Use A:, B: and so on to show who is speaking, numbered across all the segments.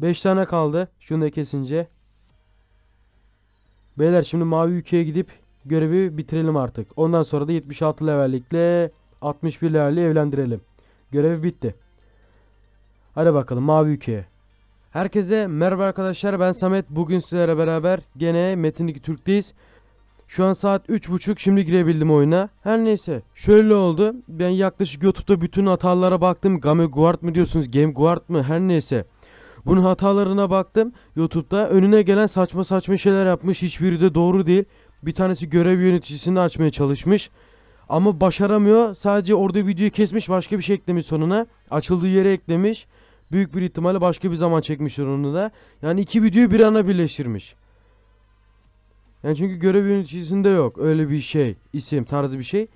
A: 5 tane kaldı. Şunu da kesince. Beyler şimdi mavi ülkeye gidip görevi bitirelim artık. Ondan sonra da 76 levellikle 61 levelli evlendirelim. Görev bitti. Hadi bakalım mavi ülkeye. Herkese merhaba arkadaşlar ben Samet. Bugün sizlerle beraber gene Metin 2 Türk'teyiz. Şu an saat 3.30 şimdi girebildim oyuna. Her neyse şöyle oldu. Ben yaklaşık YouTube'da bütün hatalara baktım. Game Guard mı diyorsunuz Game Guard mı her neyse. Bunun hatalarına baktım. YouTube'da önüne gelen saçma saçma şeyler yapmış. Hiçbiri de doğru değil. Bir tanesi görev yöneticisini açmaya çalışmış. Ama başaramıyor. Sadece orada videoyu kesmiş başka bir şey eklemiş sonuna. Açıldığı yere eklemiş. Büyük bir ihtimalle başka bir zaman çekmişler onu da. Yani iki videoyu bir ana birleştirmiş. Yani çünkü görev yöneticisinde yok öyle bir şey, isim tarzı bir şey.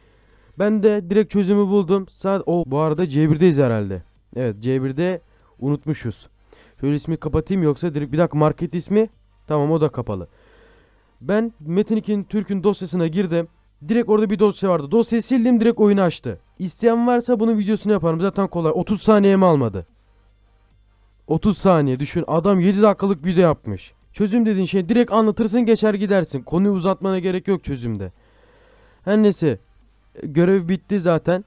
A: Ben de direkt çözümü buldum. Saat o bu arada C1'deyiz herhalde. Evet C1'de unutmuşuz. Şöyle ismi kapatayım yoksa direkt bir dakika market ismi tamam o da kapalı. Ben Metin 2'nin Türk'ün dosyasına girdim. Direkt orada bir dosya vardı. Dosyayı sildim direkt oyunu açtı. İsteyen varsa bunun videosunu yaparım. Zaten kolay. 30 saniyemi almadı. 30 saniye düşün. Adam 7 dakikalık video yapmış. Çözüm dediğin şey direkt anlatırsın geçer gidersin. Konuyu uzatmana gerek yok çözümde. Her neyse. Görev bitti zaten.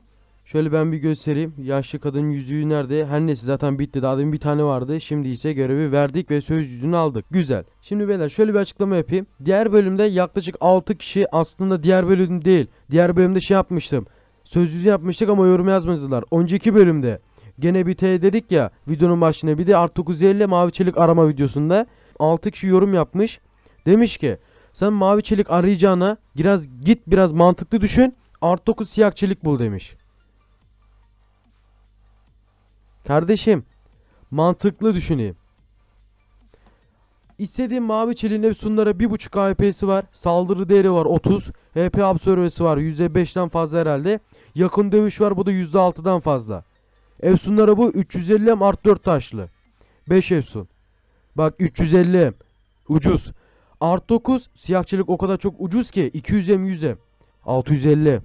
A: Şöyle ben bir göstereyim. Yaşlı kadının yüzüğü nerede? Her neyse zaten bitti. Daha demin bir tane vardı. Şimdi ise görevi verdik ve söz yüzüğünü aldık. Güzel. Şimdi beyler şöyle bir açıklama yapayım. Diğer bölümde yaklaşık 6 kişi aslında diğer bölüm değil. Diğer bölümde şey yapmıştım. Söz yüzüğü yapmıştık ama yorum yazmadılar. Önceki bölümde gene bir T dedik ya videonun başına bir de Art 950 mavi çelik arama videosunda 6 kişi yorum yapmış. Demiş ki sen mavi çelik arayacağına biraz git biraz mantıklı düşün. Art 9 siyah çelik bul demiş. Kardeşim mantıklı düşüneyim. İstediğim mavi çeliğin Efsunlara 1.5 HP'si var. Saldırı değeri var 30. HP absorbesi var %5'ten fazla herhalde. Yakın dövüş var bu da %6'dan fazla. Efsunlara bu 350 m art 4 taşlı. 5 Efsun. Bak 350 m. Ucuz. Art 9 siyah çelik o kadar çok ucuz ki 200 m 100 m. 650.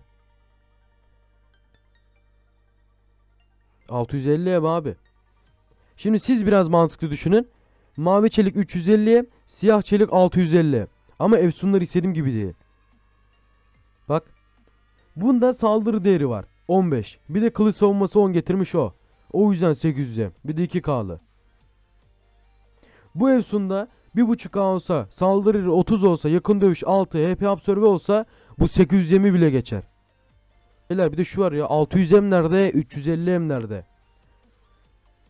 A: 650 m abi. Şimdi siz biraz mantıklı düşünün. Mavi çelik 350, siyah çelik 650. Ama Efsunlar istediğim gibi değil. Bak. Bunda saldırı değeri var. 15. Bir de kılıç savunması 10 getirmiş o. O yüzden 800'e. Bir de 2K'lı. Bu Efsun'da 1.5K olsa, saldırı değeri 30 olsa, yakın dövüş 6, HP absorbe olsa bu 800'emi bile geçer. Beyler bir de şu var ya 600'em nerede, 350'em nerede?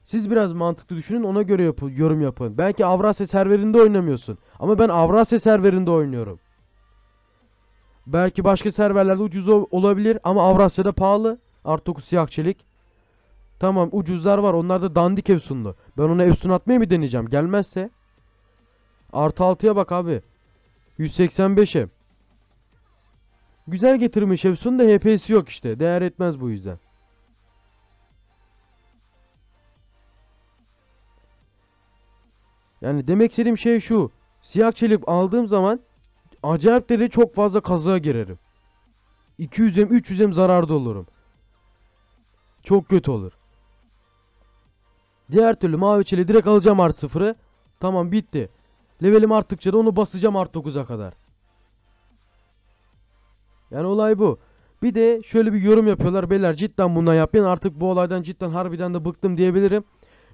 A: Siz biraz mantıklı düşünün ona göre yapın, yorum yapın. Belki Avrasya serverinde oynamıyorsun. Ama ben Avrasya serverinde oynuyorum. Belki başka serverlerde ucuz ol- olabilir ama Avrasya'da pahalı. Art 9 siyah çelik. Tamam ucuzlar var onlar da dandik Efsunlu. Ben ona Efsun atmaya mı deneyeceğim? Gelmezse. Artı 6'ya bak abi. 185'e. Güzel getirmiş Efsun da HP'si yok işte. Değer etmez bu yüzden. Yani demek istediğim şey şu. Siyah çelik aldığım zaman acayip deli çok fazla kazığa girerim. 200'em 300'em zararda olurum. Çok kötü olur. Diğer türlü mavi çeliği direkt alacağım art 0'ı. Tamam bitti. Levelim arttıkça da onu basacağım art 9'a kadar. Yani olay bu. Bir de şöyle bir yorum yapıyorlar. Beyler cidden bundan yapmayın. Artık bu olaydan cidden harbiden de bıktım diyebilirim.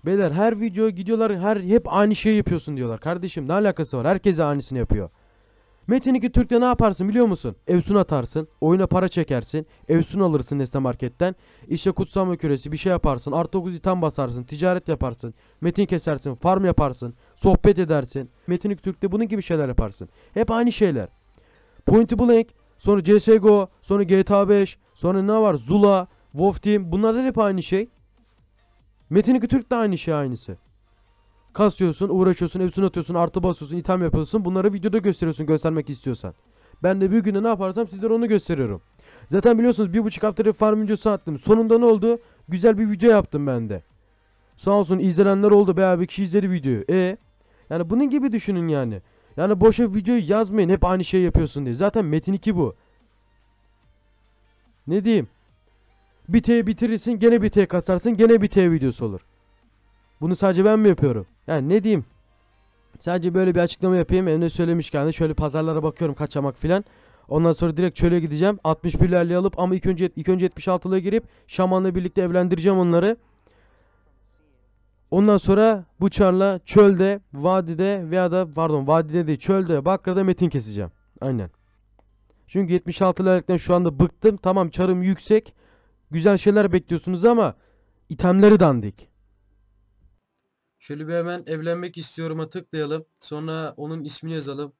A: Beyler her video gidiyorlar her hep aynı şeyi yapıyorsun diyorlar. Kardeşim ne alakası var? Herkes aynısını yapıyor. Metin 2 Türk'te ne yaparsın biliyor musun? Evsun atarsın, oyuna para çekersin, Evsun alırsın Nesne Market'ten, işte kutsama küresi bir şey yaparsın, artı 9 item basarsın, ticaret yaparsın, metin kesersin, farm yaparsın, sohbet edersin. Metin 2 Türk'te bunun gibi şeyler yaparsın. Hep aynı şeyler. Point Blank, sonra CSGO, sonra GTA 5, sonra ne var? Zula, Wolf Team bunlar da hep aynı şey. Metin 2 Türk de aynı şey aynısı. Kasıyorsun, uğraşıyorsun, efsun atıyorsun, artı basıyorsun, item yapıyorsun. Bunları videoda gösteriyorsun göstermek istiyorsan. Ben de bir günde ne yaparsam sizlere onu gösteriyorum. Zaten biliyorsunuz bir buçuk haftadır farm videosu attım. Sonunda ne oldu? Güzel bir video yaptım ben de. Sağ olsun izlenenler oldu. Bayağı bir kişi izledi videoyu. E yani bunun gibi düşünün yani. Yani boşa videoyu yazmayın. Hep aynı şey yapıyorsun diye. Zaten Metin 2 bu. Ne diyeyim? Bir T bitirirsin gene bir T kasarsın gene bir T videosu olur. Bunu sadece ben mi yapıyorum? Yani ne diyeyim? Sadece böyle bir açıklama yapayım. Hem de söylemişken de şöyle pazarlara bakıyorum kaçamak filan. Ondan sonra direkt çöle gideceğim. 61'lerle alıp ama ilk önce ilk önce 76'lığa girip şamanla birlikte evlendireceğim onları. Ondan sonra bu çarla çölde, vadide veya da pardon vadide değil çölde, Bakra'da metin keseceğim. Aynen. Çünkü 76 levellikten şu anda bıktım. Tamam çarım yüksek. Güzel şeyler bekliyorsunuz ama itemleri dandik. Şöyle bir hemen evlenmek istiyorum'a tıklayalım. Sonra onun ismini yazalım.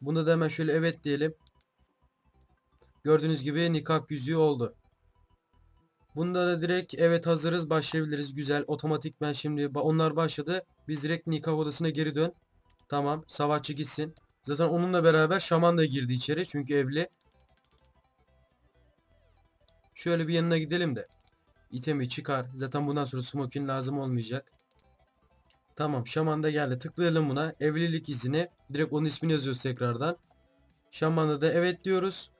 A: Buna da hemen şöyle evet diyelim. Gördüğünüz gibi nikah yüzüğü oldu. Bunda da direkt evet hazırız başlayabiliriz. Güzel. Otomatik ben şimdi onlar başladı. Biz direkt nikah odasına geri dön. Tamam. Savaşçı gitsin. Zaten onunla beraber şaman da girdi içeri. Çünkü evli. Şöyle bir yanına gidelim de. İtemi çıkar. Zaten bundan sonra smokin lazım olmayacak. Tamam. Şaman da geldi. Tıklayalım buna. Evlilik izini. Direkt onun ismini yazıyoruz tekrardan. Şaman'a da evet diyoruz.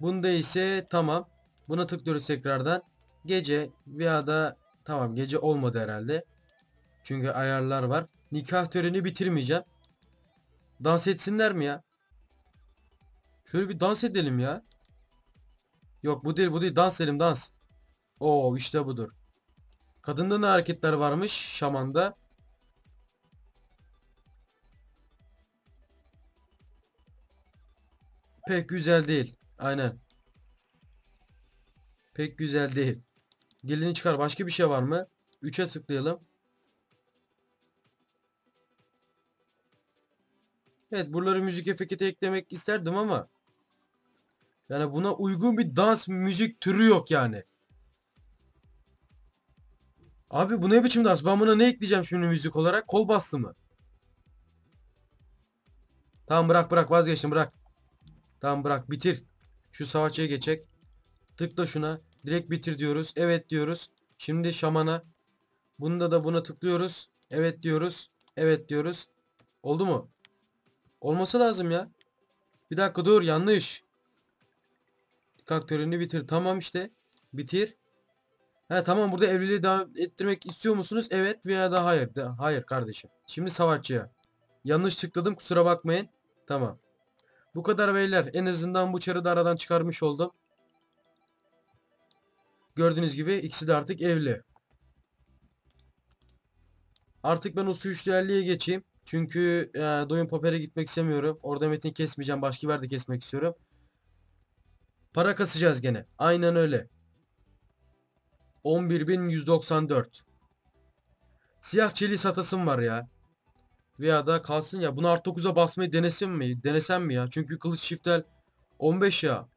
A: Bunda ise tamam. Buna tıklıyoruz tekrardan. Gece veya da tamam gece olmadı herhalde. Çünkü ayarlar var. Nikah töreni bitirmeyeceğim. Dans etsinler mi ya? Şöyle bir dans edelim ya. Yok bu değil bu değil dans edelim dans. Oo işte budur. Kadında ne hareketler varmış şamanda. Pek güzel değil. Aynen. Pek güzel değil. Gelini çıkar. Başka bir şey var mı? 3'e tıklayalım. Evet buraları müzik efekti eklemek isterdim ama yani buna uygun bir dans müzik türü yok yani. Abi bu ne biçim dans? Ben buna ne ekleyeceğim şimdi müzik olarak? Kol bastı mı? Tamam bırak bırak vazgeçtim bırak. Tamam bırak bitir. Şu savaşçıya geçecek. Tıkla şuna. Direkt bitir diyoruz. Evet diyoruz. Şimdi şamana. Bunda da buna tıklıyoruz. Evet diyoruz. Evet diyoruz. Oldu mu? Olması lazım ya. Bir dakika dur yanlış. Kalk törenini bitir. Tamam işte. Bitir. He tamam burada evliliği devam ettirmek istiyor musunuz? Evet veya da hayır. De, hayır kardeşim. Şimdi savaşçıya. Yanlış tıkladım kusura bakmayın. Tamam. Bu kadar beyler. En azından bu çarı da aradan çıkarmış oldum. Gördüğünüz gibi ikisi de artık evli. Artık ben usu üçlü geçeyim. Çünkü e, Doyun Popper'e gitmek istemiyorum. Orada metni kesmeyeceğim. Başka bir yerde kesmek istiyorum. Para kasacağız gene. Aynen öyle. 11.194 Siyah çeli satasım var ya. Veya da kalsın ya. Bunu art 9'a basmayı denesin mi? Denesem mi ya? Çünkü kılıç çiftel 15 ya.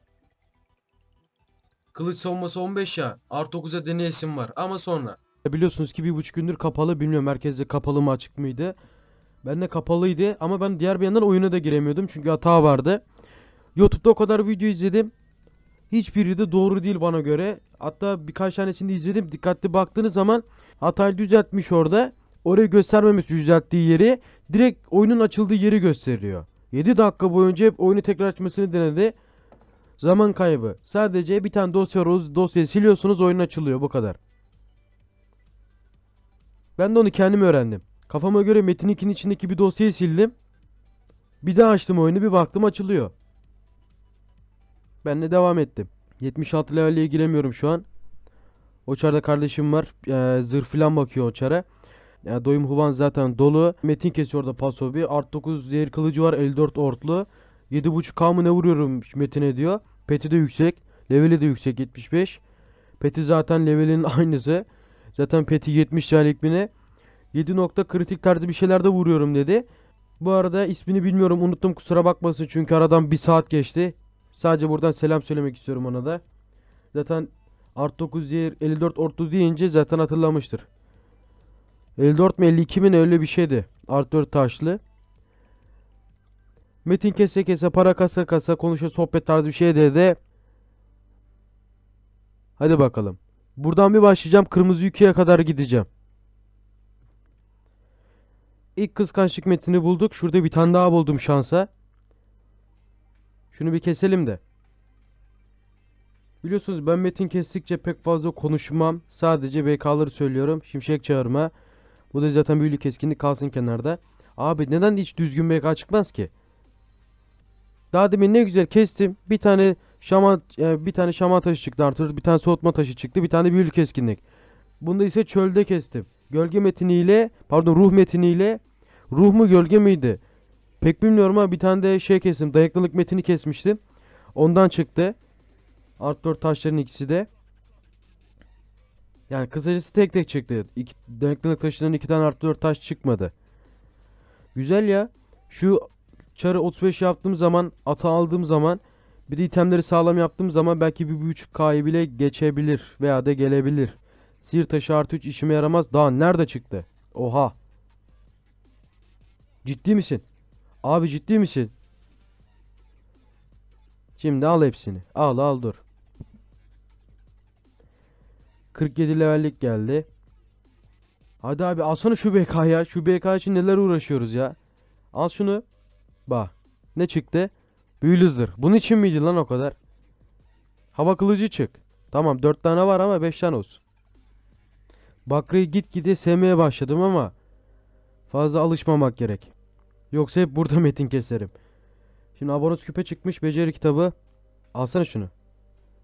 A: Kılıç savunması 15 ya. Art 9'a deneyesim var. Ama sonra. Biliyorsunuz ki bir buçuk gündür kapalı. Bilmiyorum merkezde kapalı mı açık mıydı. Ben de kapalıydı. Ama ben diğer bir yandan oyuna da giremiyordum. Çünkü hata vardı. Youtube'da o kadar video izledim. Hiçbiri de doğru değil bana göre. Hatta birkaç tanesini izledim. Dikkatli baktığınız zaman hatayı düzeltmiş orada. Orayı göstermemiş düzelttiği yeri. Direkt oyunun açıldığı yeri gösteriyor. 7 dakika boyunca hep oyunu tekrar açmasını denedi. Zaman kaybı. Sadece bir tane dosya dosyayı siliyorsunuz oyun açılıyor. Bu kadar. Ben de onu kendim öğrendim. Kafama göre Metin 2'nin içindeki bir dosyayı sildim. Bir daha açtım oyunu bir baktım açılıyor. Ben de devam ettim. 76 levelle giremiyorum şu an. O çarda kardeşim var. Ee, zırh falan bakıyor o çara. Yani doyum huvan zaten dolu. Metin kesiyor orada pasobi. Art 9 zehir kılıcı var. 54 ortlu. 7.5k mı ne vuruyorum Metin'e diyor. Peti de yüksek. Leveli de yüksek 75. Peti zaten levelin aynısı. Zaten Peti 70 liralık bine. 7 nokta kritik tarzı bir şeyler de vuruyorum dedi. Bu arada ismini bilmiyorum unuttum kusura bakmasın çünkü aradan bir saat geçti. Sadece buradan selam söylemek istiyorum ona da. Zaten Art 9 yer 54 ortu deyince zaten hatırlamıştır. 54 mi 52 mi öyle bir şeydi. Art 4 taşlı. Metin kese kese para kasa kasa konuşa sohbet tarzı bir şey dedi. Hadi bakalım. Buradan bir başlayacağım. Kırmızı yüküye kadar gideceğim. İlk kıskançlık metini bulduk. Şurada bir tane daha buldum şansa. Şunu bir keselim de. Biliyorsunuz ben metin kestikçe pek fazla konuşmam. Sadece BK'ları söylüyorum. Şimşek çağırma. Bu da zaten büyülü keskinlik kalsın kenarda. Abi neden hiç düzgün BK çıkmaz ki? Daha demin ne güzel kestim. Bir tane şaman e, bir tane şaman taşı çıktı artır. Bir tane soğutma taşı çıktı. Bir tane büyülü keskinlik. Bunda ise çölde kestim. Gölge metiniyle pardon ruh metiniyle ruh mu gölge miydi? Pek bilmiyorum ama bir tane de şey kestim. Dayanıklılık metini kesmiştim. Ondan çıktı. Art 4 taşların ikisi de. Yani kısacası tek tek çıktı. İki, dayanıklılık taşından iki tane art 4 taş çıkmadı. Güzel ya. Şu çarı 35 yaptığım zaman, ata aldığım zaman bir de itemleri sağlam yaptığım zaman belki bir buçuk K'yı bile geçebilir veya da gelebilir. Sihir taşı artı 3 işime yaramaz. Daha nerede çıktı? Oha. Ciddi misin? Abi ciddi misin? Şimdi al hepsini. Al al dur. 47 levellik geldi. Hadi abi alsana şu BK ya. Şu BK için neler uğraşıyoruz ya. Al şunu. Bak. Ne çıktı? Büyülü zırh. Bunun için miydi lan o kadar? Hava kılıcı çık. Tamam 4 tane var ama 5 tane olsun. Bakra'yı gitgide sevmeye başladım ama fazla alışmamak gerek. Yoksa hep burada metin keserim. Şimdi abonos küpe çıkmış beceri kitabı. Alsana şunu.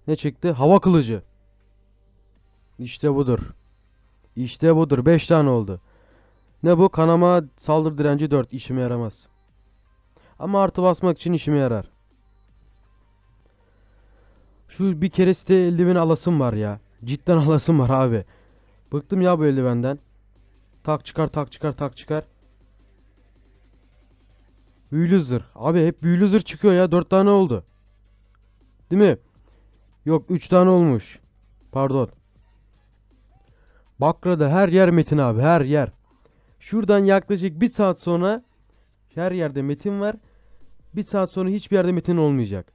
A: Ne çıktı? Hava kılıcı. İşte budur. İşte budur. 5 tane oldu. Ne bu? Kanama saldırı direnci 4. İşime yaramaz. Ama artı basmak için işime yarar. Şu bir kere site eldiveni alasım var ya. Cidden alasım var abi. Bıktım ya bu eldivenden. Tak çıkar tak çıkar tak çıkar. Büyülü zırh. Abi hep büyülü zırh çıkıyor ya. 4 tane oldu. Değil mi? Yok 3 tane olmuş. Pardon. Bakra'da her yer metin abi. Her yer. Şuradan yaklaşık bir saat sonra her yerde metin var. Bir saat sonra hiçbir yerde metin olmayacak.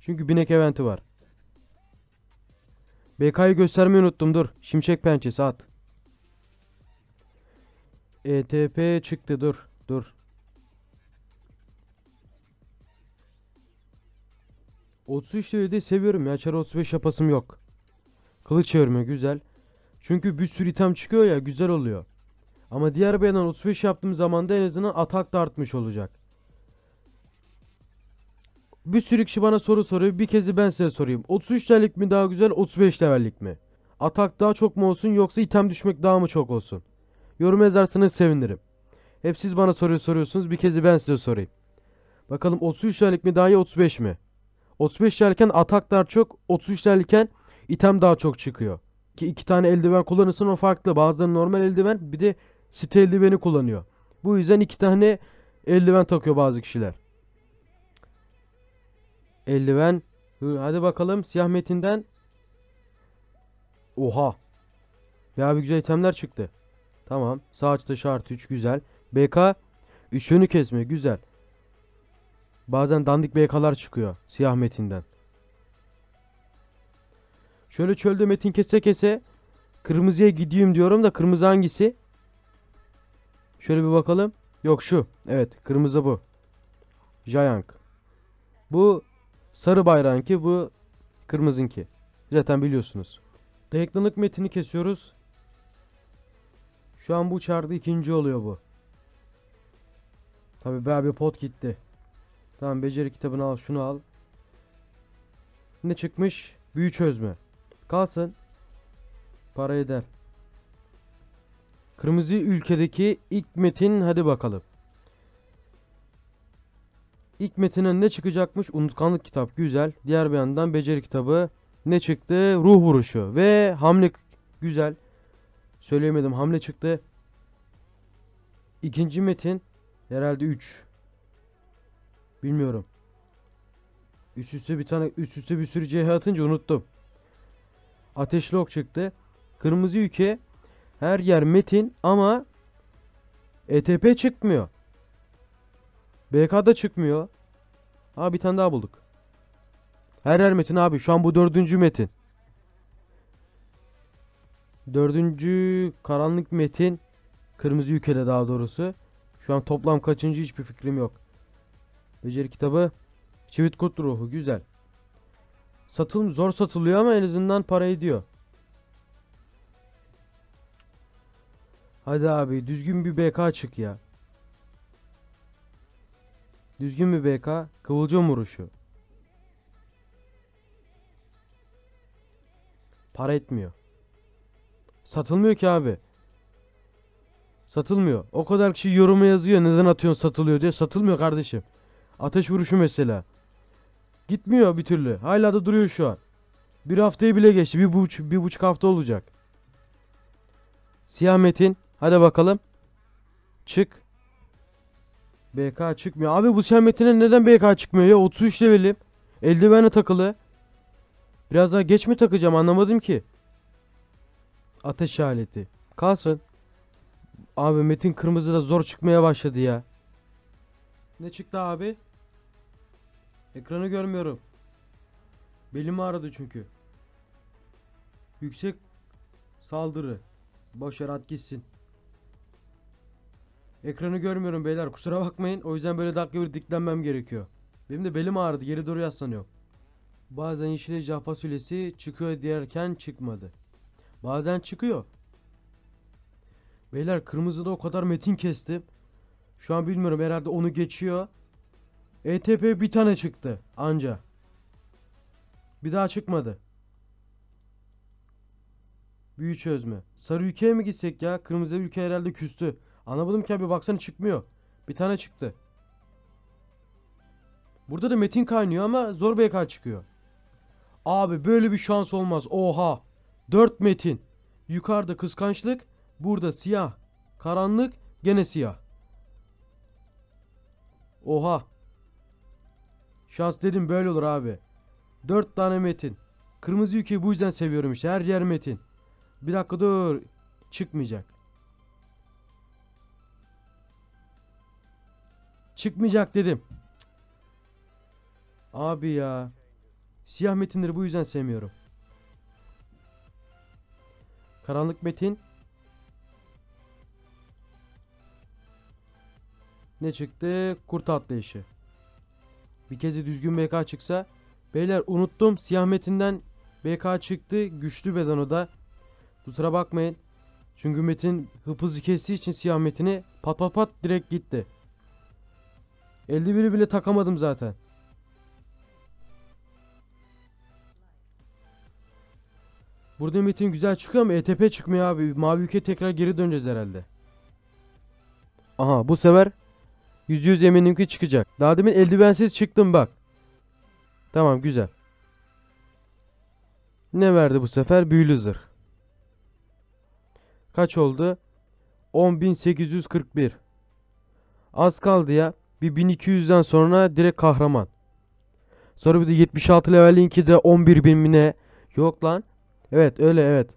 A: Çünkü binek eventi var. BK'yı göstermeyi unuttum dur. Şimşek pençesi at. ETP çıktı dur. Dur. 33 de seviyorum ya. Çar 35 yapasım yok. Kılıç çevirme güzel. Çünkü bir sürü item çıkıyor ya güzel oluyor. Ama diğer bir yandan 35 yaptığım zaman da en azından atak da artmış olacak. Bir sürü kişi bana soru soruyor. Bir kez de ben size sorayım. 33 levellik mi daha güzel 35 levellik mi? Atak daha çok mu olsun yoksa item düşmek daha mı çok olsun? Yorum yazarsanız sevinirim. Hep siz bana soruyor soruyorsunuz. Bir kez de ben size sorayım. Bakalım 33 levellik mi daha iyi 35 mi? 35 lerken atak daha çok, 33 lerken item daha çok çıkıyor. Ki iki tane eldiven kullanırsan o farklı. Bazıları normal eldiven bir de site eldiveni kullanıyor. Bu yüzden iki tane eldiven takıyor bazı kişiler. Eldiven. Hadi bakalım siyah metinden. Oha. Ya bir güzel itemler çıktı. Tamam. Sağ açıda şart 3 güzel. BK. Üç yönü kesme güzel. Bazen dandik BK'lar çıkıyor siyah metinden. Şöyle çölde metin kese kese kırmızıya gideyim diyorum da kırmızı hangisi? Şöyle bir bakalım. Yok şu. Evet kırmızı bu. Jayank. Bu sarı bayrağınki bu kırmızınki. Zaten biliyorsunuz. Dayanıklılık metini kesiyoruz. Şu an bu çarda ikinci oluyor bu. Tabi bayağı bir pot gitti. Tamam beceri kitabını al şunu al. Ne çıkmış? Büyü çözme. Kalsın. Para eder. Kırmızı ülkedeki ilk metin hadi bakalım. İlk metine ne çıkacakmış? Unutkanlık kitap güzel. Diğer bir yandan beceri kitabı ne çıktı? Ruh vuruşu ve hamle güzel. Söyleyemedim hamle çıktı. İkinci metin herhalde 3. Bilmiyorum. Üst üste bir tane üst üste bir sürü CH atınca unuttum. Ateşli ok çıktı. Kırmızı yüke her yer metin ama ETP çıkmıyor. BK'da çıkmıyor. Aa bir tane daha bulduk. Her yer metin abi. Şu an bu dördüncü metin. Dördüncü karanlık metin. Kırmızı ülkede daha doğrusu. Şu an toplam kaçıncı hiçbir fikrim yok. Beceri kitabı. Çivit kurt ruhu. Güzel. Satıl zor satılıyor ama en azından para ediyor. Hadi abi düzgün bir BK çık ya. Düzgün bir BK. Kıvılcım vuruşu. Para etmiyor. Satılmıyor ki abi. Satılmıyor. O kadar kişi yoruma yazıyor neden atıyorsun satılıyor diye. Satılmıyor kardeşim. Ateş vuruşu mesela. Gitmiyor bir türlü. Hala da duruyor şu an. Bir haftayı bile geçti. Bir buçuk, bir buçuk hafta olacak. Siyah metin. Hadi bakalım. Çık. BK çıkmıyor. Abi bu siyah metine neden BK çıkmıyor ya? 33 levelim. Eldivene takılı. Biraz daha geç mi takacağım anlamadım ki. Ateş aleti. Kalsın. Abi metin kırmızı da zor çıkmaya başladı ya. Ne çıktı abi? Ekranı görmüyorum. Belim ağrıdı çünkü. Yüksek saldırı. Boş ver at gitsin. Ekranı görmüyorum beyler kusura bakmayın. O yüzden böyle dakika bir diklenmem gerekiyor. Benim de belim ağrıdı geri doğru yaslanıyorum. Bazen yeşil ejder fasulyesi çıkıyor derken çıkmadı. Bazen çıkıyor. Beyler kırmızıda o kadar metin kestim. Şu an bilmiyorum herhalde onu geçiyor. ETP bir tane çıktı anca. Bir daha çıkmadı. Büyü çözme. Sarı ülkeye mi gitsek ya? Kırmızı ülke herhalde küstü. Anlamadım ki abi baksana çıkmıyor. Bir tane çıktı. Burada da metin kaynıyor ama zor BK çıkıyor. Abi böyle bir şans olmaz. Oha. 4 metin. Yukarıda kıskançlık. Burada siyah. Karanlık. Gene siyah. Oha. Şans dedim böyle olur abi. 4 tane metin. Kırmızı ülkeyi bu yüzden seviyorum işte. Her yer metin. Bir dakika dur. Çıkmayacak. Çıkmayacak dedim. Abi ya. Siyah metinleri bu yüzden sevmiyorum. Karanlık metin. Ne çıktı? Kurt atlayışı. Bir kez de düzgün BK çıksa. Beyler unuttum. Siyah metinden BK çıktı. Güçlü beden o da. Kusura bakmayın. Çünkü metin hıp hızı kestiği için siyah metini pat pat pat direkt gitti. Eldiveni bile takamadım zaten. Burada metin güzel çıkıyor ama ETP çıkmıyor abi. Mavi ülke tekrar geri döneceğiz herhalde. Aha bu sefer %100 eminim ki çıkacak. Daha demin eldivensiz çıktım bak. Tamam güzel. Ne verdi bu sefer? Büyülü zırh. Kaç oldu? 10.841. Az kaldı ya. Bir 1200'den sonra direkt kahraman. Sonra bir de 76 levelinki de 11.000 mi ne? Yok lan. Evet öyle evet.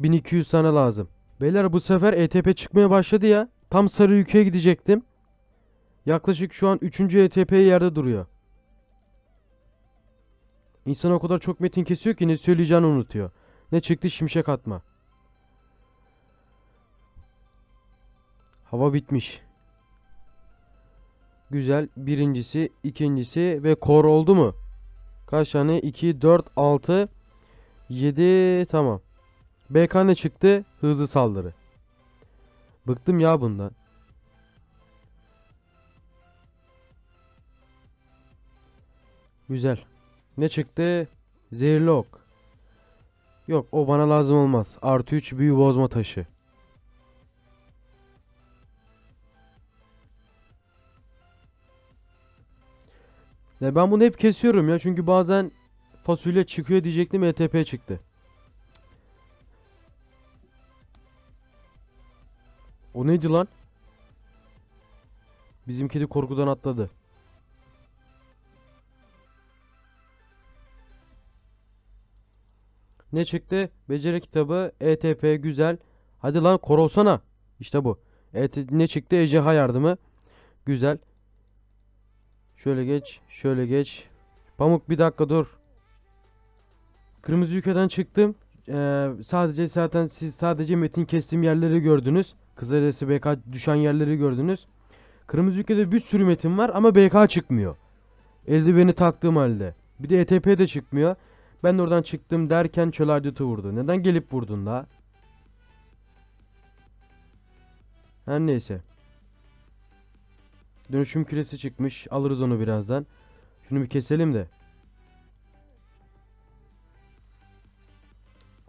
A: 1200 tane lazım. Beyler bu sefer ETP çıkmaya başladı ya. Tam sarı ülkeye gidecektim. Yaklaşık şu an 3. ETP yerde duruyor. İnsan o kadar çok metin kesiyor ki ne söyleyeceğini unutuyor. Ne çıktı şimşek atma. Hava bitmiş. Güzel. Birincisi, ikincisi ve kor oldu mu? Kaç tane? 2, 4, 6, 7 tamam. BK ne çıktı? Hızlı saldırı. Bıktım ya bundan. Güzel. Ne çıktı? Zehirli ok. Yok o bana lazım olmaz. Artı 3 büyü bozma taşı. Ya ben bunu hep kesiyorum ya çünkü bazen fasulye çıkıyor diyecektim ETP çıktı. O neydi lan? Bizim kedi korkudan atladı. Ne çıktı? Beceri kitabı, ETP güzel. Hadi lan kor olsana. İşte bu. ET ne çıktı? Ejderha yardımı. Güzel. Şöyle geç, şöyle geç. Pamuk bir dakika dur. Kırmızı ülkeden çıktım. Ee, sadece zaten siz sadece metin kestiğim yerleri gördünüz. Kızılderisi BK düşen yerleri gördünüz. Kırmızı ülkede bir sürü metin var ama BK çıkmıyor. Eldiveni taktığım halde. Bir de ETP de çıkmıyor. Ben de oradan çıktım derken çöl aydıtı vurdu. Neden gelip vurdun la? Her neyse. Dönüşüm küresi çıkmış. Alırız onu birazdan. Şunu bir keselim de.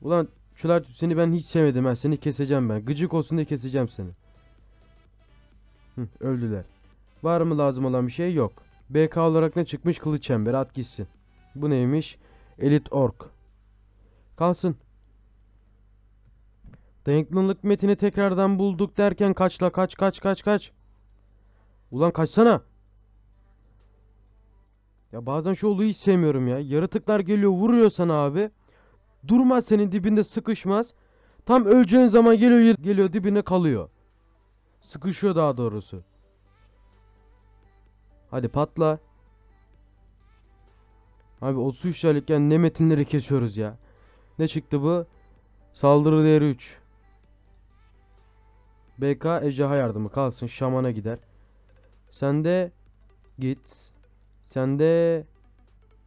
A: Ulan aydıtı seni ben hiç sevmedim ha. Seni keseceğim ben. Gıcık olsun diye keseceğim seni. Hı, öldüler. Var mı lazım olan bir şey? Yok. BK olarak ne çıkmış? Kılıç çemberi at gitsin. Bu neymiş? Elit Ork. Kalsın. Dayanıklılık metini tekrardan bulduk derken kaçla kaç kaç kaç kaç. Ulan kaçsana. Ya bazen şu oluyu hiç sevmiyorum ya. Yaratıklar geliyor vuruyor sana abi. Durmaz senin dibinde sıkışmaz. Tam öleceğin zaman geliyor geliyor dibine kalıyor. Sıkışıyor daha doğrusu. Hadi patla. Abi 33 liralıkken ne metinleri kesiyoruz ya. Ne çıktı bu? Saldırı değeri 3. BK ejderha yardımı kalsın. Şamana gider. Sen de git. Sen de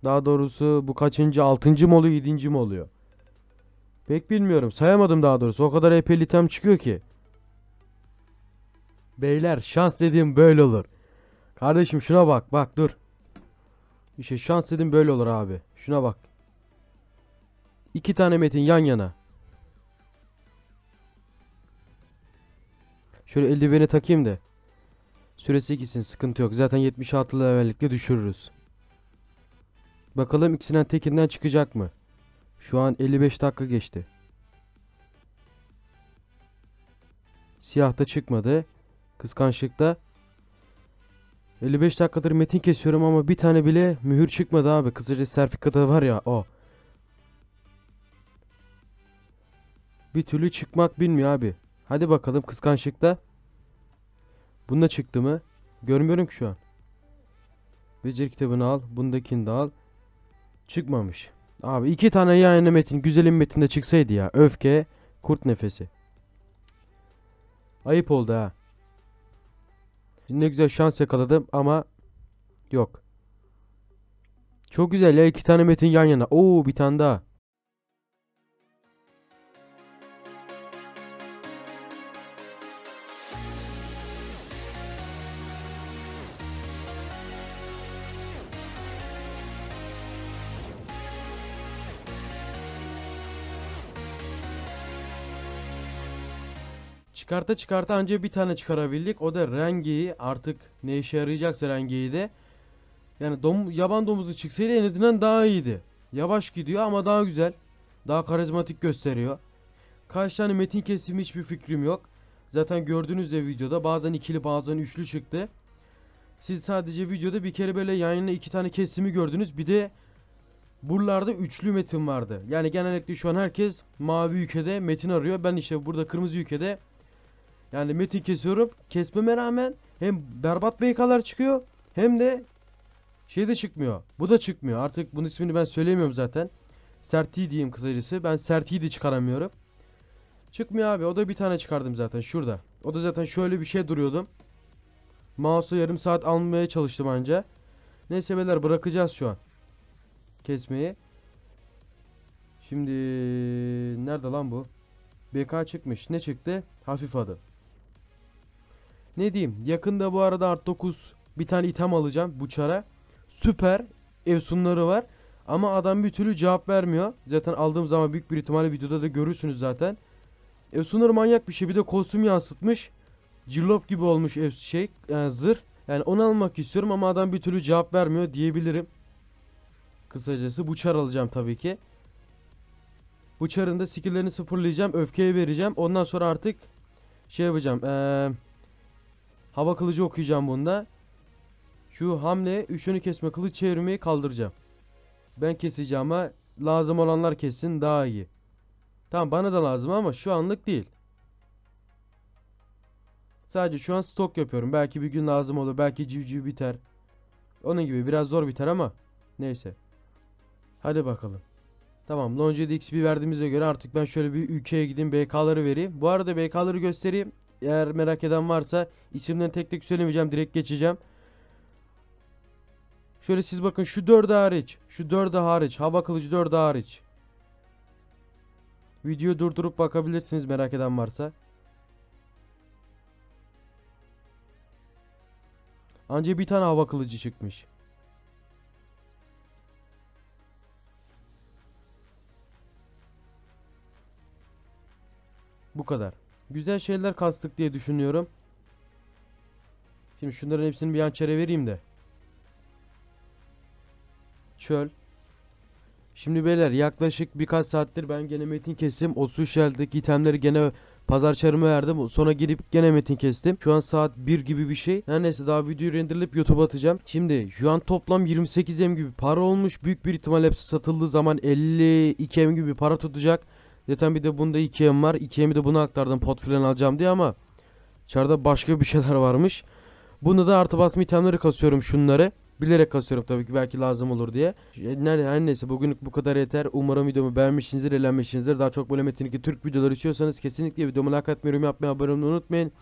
A: daha doğrusu bu kaçıncı? Altıncı mı oluyor? Yedinci mi oluyor? Pek bilmiyorum. Sayamadım daha doğrusu. O kadar epey item çıkıyor ki. Beyler şans dediğim böyle olur. Kardeşim şuna bak. Bak dur. İşte şans dedim böyle olur abi. Şuna bak. İki tane metin yan yana. Şöyle eldiveni takayım da. Süresi gitsin sıkıntı yok. Zaten 76 levellikle düşürürüz. Bakalım ikisinden tekinden çıkacak mı? Şu an 55 dakika geçti. Siyahta çıkmadı. Kıskançlıkta 55 dakikadır metin kesiyorum ama bir tane bile mühür çıkmadı abi. Kısaca sertifikatı var ya o. Bir türlü çıkmak bilmiyor abi. Hadi bakalım kıskançlıkta. Bunda çıktı mı? Görmüyorum ki şu an. Beceri kitabını al. Bundakini de al. Çıkmamış. Abi iki tane yayına metin güzelim metinde çıksaydı ya. Öfke, kurt nefesi. Ayıp oldu ha. Ne güzel şans yakaladım ama yok. Çok güzel ya iki tane metin yan yana. Oo bir tane daha. Çıkarta çıkarta anca bir tane çıkarabildik. O da rengeyi artık ne işe yarayacaksa rengeyi de. Yani dom yaban domuzu çıksaydı en azından daha iyiydi. Yavaş gidiyor ama daha güzel. Daha karizmatik gösteriyor. Kaç tane metin kesimi hiçbir fikrim yok. Zaten gördüğünüz de videoda bazen ikili bazen üçlü çıktı. Siz sadece videoda bir kere böyle yayınla iki tane kesimi gördünüz. Bir de buralarda üçlü metin vardı. Yani genellikle şu an herkes mavi ülkede metin arıyor. Ben işte burada kırmızı ülkede yani metin kesiyorum. Kesmeme rağmen hem berbat BK'lar çıkıyor hem de şey de çıkmıyor. Bu da çıkmıyor. Artık bunun ismini ben söylemiyorum zaten. Serti diyeyim kısacası. Ben Serti'yi de çıkaramıyorum. Çıkmıyor abi. O da bir tane çıkardım zaten şurada. O da zaten şöyle bir şey duruyordum. Mouse'u yarım saat almaya çalıştım anca. Neyse beyler bırakacağız şu an. Kesmeyi. Şimdi nerede lan bu? BK çıkmış. Ne çıktı? Hafif adı. Ne diyeyim? Yakında bu arada Art 9 bir tane item alacağım bu çara. Süper efsunları var. Ama adam bir türlü cevap vermiyor. Zaten aldığım zaman büyük bir ihtimalle videoda da görürsünüz zaten. Efsunları manyak bir şey. Bir de kostüm yansıtmış. Cirlop gibi olmuş ev şey yani zırh. Yani onu almak istiyorum ama adam bir türlü cevap vermiyor diyebilirim. Kısacası bu çar alacağım tabii ki. Bu çarın da skill'lerini sıfırlayacağım. Öfkeye vereceğim. Ondan sonra artık şey yapacağım. Ee, hava kılıcı okuyacağım bunda. Şu hamle, üçünü kesme, kılıç çevirmeyi kaldıracağım. Ben keseceğim ama lazım olanlar kessin daha iyi. Tamam bana da lazım ama şu anlık değil. Sadece şu an stok yapıyorum. Belki bir gün lazım olur. Belki civciv biter. Onun gibi biraz zor biter ama. Neyse. Hadi bakalım. Tamam Longe'de XP verdiğimize göre artık ben şöyle bir ülkeye gideyim BK'ları vereyim. Bu arada BK'ları göstereyim. Eğer merak eden varsa isimlerini tek tek söylemeyeceğim direkt geçeceğim. Şöyle siz bakın şu dördü hariç. Şu dördü hariç. Hava kılıcı dördü hariç. Videoyu durdurup bakabilirsiniz merak eden varsa. Anca bir tane hava kılıcı çıkmış. Bu kadar. Güzel şeyler kastık diye düşünüyorum. Şimdi şunların hepsini bir hançere vereyim de. Çöl. Şimdi beyler yaklaşık birkaç saattir ben gene metin kestim. O Sushel'deki itemleri gene pazar çarımı verdim. Sonra girip gene metin kestim. Şu an saat 1 gibi bir şey. Her neyse daha videoyu renderlayıp YouTube'a atacağım. Şimdi şu an toplam 28 M gibi para olmuş. Büyük bir ihtimal hepsi satıldığı zaman 52 M gibi para tutacak. Zaten bir de bunda 2 M var. 2 M'i de buna aktardım pot filan alacağım diye ama içeride başka bir şeyler varmış. Bunu da artı basma itemleri kasıyorum şunları. Bilerek kasıyorum tabii ki belki lazım olur diye. Nerede her neyse bugünlük bu kadar yeter. Umarım videomu beğenmişsinizdir, eğlenmişsinizdir. Daha çok böyle metinlik Türk videoları istiyorsanız kesinlikle videomu like atmayı, yorum yapmayı, abone olmayı unutmayın.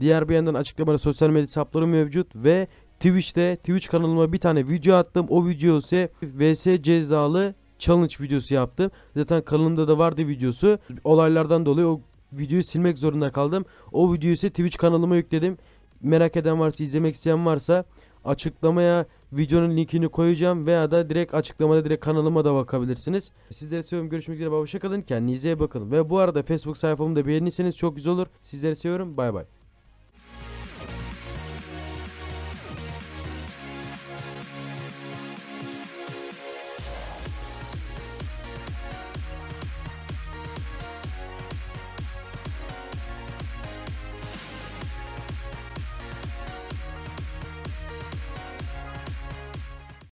A: Diğer bir yandan açıklamada sosyal medya hesaplarım mevcut ve Twitch'te Twitch kanalıma bir tane video attım. O video ise VS cezalı challenge videosu yaptım. Zaten kanalımda da vardı videosu. Olaylardan dolayı o videoyu silmek zorunda kaldım. O videoyu ise Twitch kanalıma yükledim. Merak eden varsa, izlemek isteyen varsa açıklamaya videonun linkini koyacağım veya da direkt açıklamada direkt kanalıma da bakabilirsiniz. Sizleri seviyorum. Görüşmek üzere. Hoşça kalın. Kendinize iyi bakın. Ve bu arada Facebook sayfamı da beğenirseniz çok güzel olur. Sizleri seviyorum. Bay bay.